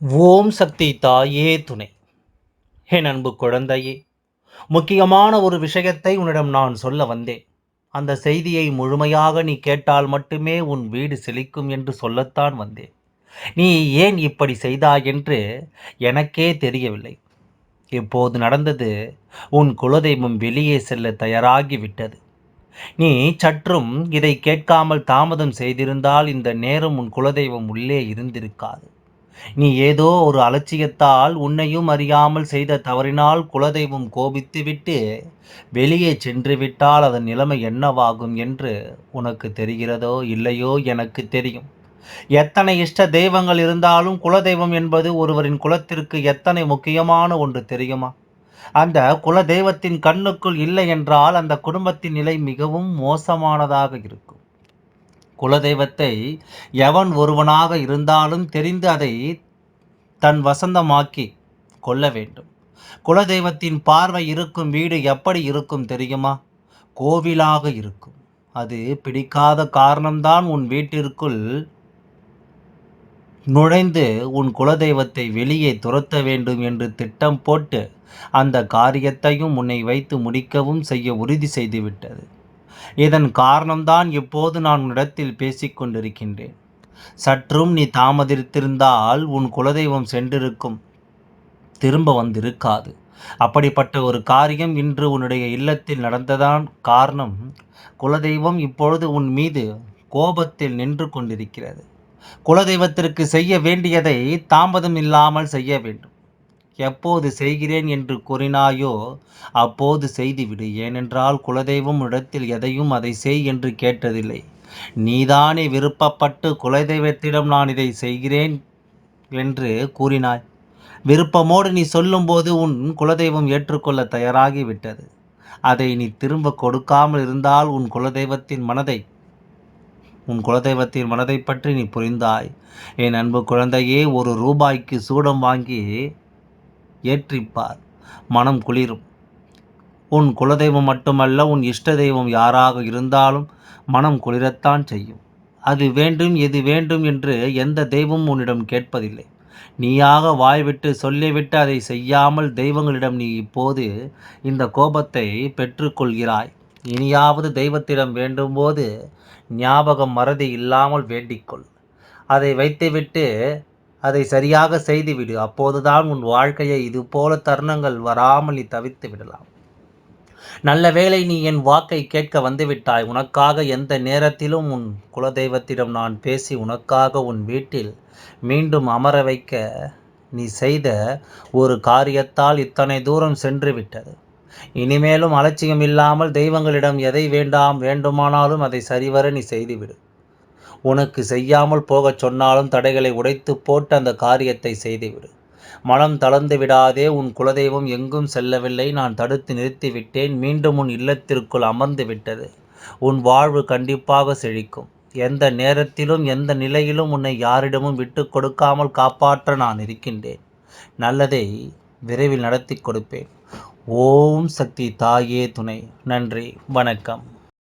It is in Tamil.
ஓம் சக்தி தாயே துணை. என் அன்பு குழந்தையே முக்கியமான ஒரு விஷயத்தை உன்னிடம் நான் சொல்ல வந்தேன். அந்த செய்தியை முழுமையாக நீ கேட்டால் மட்டுமே உன் வீடு செழிக்கும் என்று சொல்லத்தான் வந்தேன். நீ ஏன் இப்படி செய்தாய் என்று எனக்கே தெரியவில்லை. இப்போது நடந்தது உன் குலதெய்வம் வெளியே செல்ல தயாராகிவிட்டது. நீ சற்றும் இதை கேட்காமல் தாமதம் செய்திருந்தால் இந்த நேரம் உன் குலதெய்வம் உள்ளே இருந்திருக்காது. நீ ஏதோ ஒரு அலட்சியத்தால் உன்னையும் அறியாமல் செய்த தவறினால் குலதெய்வம் கோபித்துவிட்டு வெளியே சென்று விட்டால் அதன் நிலைமை என்னவாகும் என்று உனக்கு தெரிகிறதோ இல்லையோ எனக்கு தெரியும். எத்தனை இஷ்ட தெய்வங்கள் இருந்தாலும் குலதெய்வம் என்பது ஒருவரின் குலத்திற்கு எத்தனை முக்கியமான ஒன்று தெரியுமா? அந்த குல தெய்வத்தின் கண்ணுக்குள் இல்லை என்றால் அந்த குடும்பத்தின் நிலை மிகவும் மோசமானதாக இருக்கும். குலதெய்வத்தை எவன் ஒருவனாக இருந்தாலும் தெரிந்து அதை தன் வசந்தமாக்கி கொள்ள வேண்டும். குலதெய்வத்தின் பார்வை இருக்கும் வீடு எப்படி இருக்கும் தெரியுமா? கோவிலாக இருக்கும். அது பிடிக்காத காரணம்தான் உன் வீட்டிற்குள் நுழைந்து உன் குலதெய்வத்தை வெளியே துரத்த வேண்டும் என்று திட்டம் போட்டு அந்த காரியத்தையும் உன்னை வைத்து முடிக்கவும் செய்ய உறுதி செய்துவிட்டது. இதன் காரணம்தான் இப்போது நான் உன்னிடத்தில் பேசிக்கொண்டிருக்கின்றேன். சற்றும் நீ தாமதித்திருந்தால் உன் குலதெய்வம் சென்றிருக்கும். திரும்ப வந்திருக்காது. அப்படிப்பட்ட ஒரு காரியம் இன்று உன்னுடைய இல்லத்தில் நடந்ததான் காரணம். குலதெய்வம் இப்பொழுது உன் மீது கோபத்தில் நின்று கொண்டிருக்கிறது. குலதெய்வத்திற்கு செய்ய வேண்டியதை தாமதம் இல்லாமல் செய்ய வேண்டும். எப்போது செய்கிறேன் என்று கூறினாயோ அப்போது செய்துவிடு. ஏனென்றால் குலதெய்வம் இடத்தில் எதையும் அதை செய் என்று கேட்டதில்லை. நீதானே விருப்பப்பட்டு குலதெய்வத்திடம் நான் இதை செய்கிறேன் என்று கூறினாய். விருப்பமோடு நீ சொல்லும்போது உன் குலதெய்வம் ஏற்றுக்கொள்ள தயாராகிவிட்டது. அதை நீ திரும்ப கொடுக்காமல் இருந்தால் உன் குலதெய்வத்தின் மனதை உன் குலதெய்வத்தின் மனதை பற்றி நீ புரிந்தாய். என் அன்பு குழந்தையே ஒரு ரூபாய்க்கு சூடம் வாங்கி ஏற்றிப்பார். மனம் குளிரும். உன் குலதெய்வம் மட்டுமல்ல உன் இஷ்ட தெய்வம் யாராக இருந்தாலும் மனம் குளிரத்தான் செய்யும். அது வேண்டும் எது வேண்டும் என்று எந்த தெய்வமும் உன்னிடம் கேட்பதில்லை. நீயாக வாய்விட்டு சொல்லிவிட்டு அதை செய்யாமல் தெய்வங்களிடம் நீ இப்போது இந்த கோபத்தை பெற்றுக்கொள்கிறாய். இனியாவது தெய்வத்திடம் வேண்டும்போது ஞாபகம் மறதி இல்லாமல் வேண்டிக்கொள். அதை வைத்துவிட்டு அதை சரியாக செய்துவிடு. அப்போதுதான் உன் வாழ்க்கையை இதுபோல தருணங்கள் வராமல் நீ தவித்து விடலாம். நல்ல வேளை நீ என் வாக்கை கேட்க வந்துவிட்டாய். உனக்காக எந்த நேரத்திலும் உன் குலதெய்வத்திடம் நான் பேசி உனக்காக உன் வீட்டில் மீண்டும் அமர வைக்க நீ செய்த ஒரு காரியத்தால் இத்தனை தூரம் சென்று விட்டது. இனிமேலும் அலட்சியம் இல்லாமல் தெய்வங்களிடம் எதை வேண்டாம் வேண்டுமானாலும் அதை சரிவர நீ செய்துவிடு. உனக்கு செய்யாமல் போகச் சொன்னாலும் தடைகளை உடைத்து போட்டு அந்த காரியத்தை செய்துவிடு. மனம் தளர்ந்து விடாதே உன் குலதெய்வம் எங்கும் செல்லவில்லை. நான் தடுத்து நிறுத்திவிட்டேன். மீண்டும் உன் இல்லத்திற்குள் அமர்ந்து விட்டது. உன் வாழ்வு கண்டிப்பாக செழிக்கும். எந்த நேரத்திலும் எந்த நிலையிலும் உன்னை யாரிடமும் விட்டு கொடுக்காமல் காப்பாற்ற நான் இருக்கின்றேன். நல்லதை விரைவில் நடத்தி கொடுப்பேன். ஓம் சக்தி தாயே துணை. நன்றி. வணக்கம்.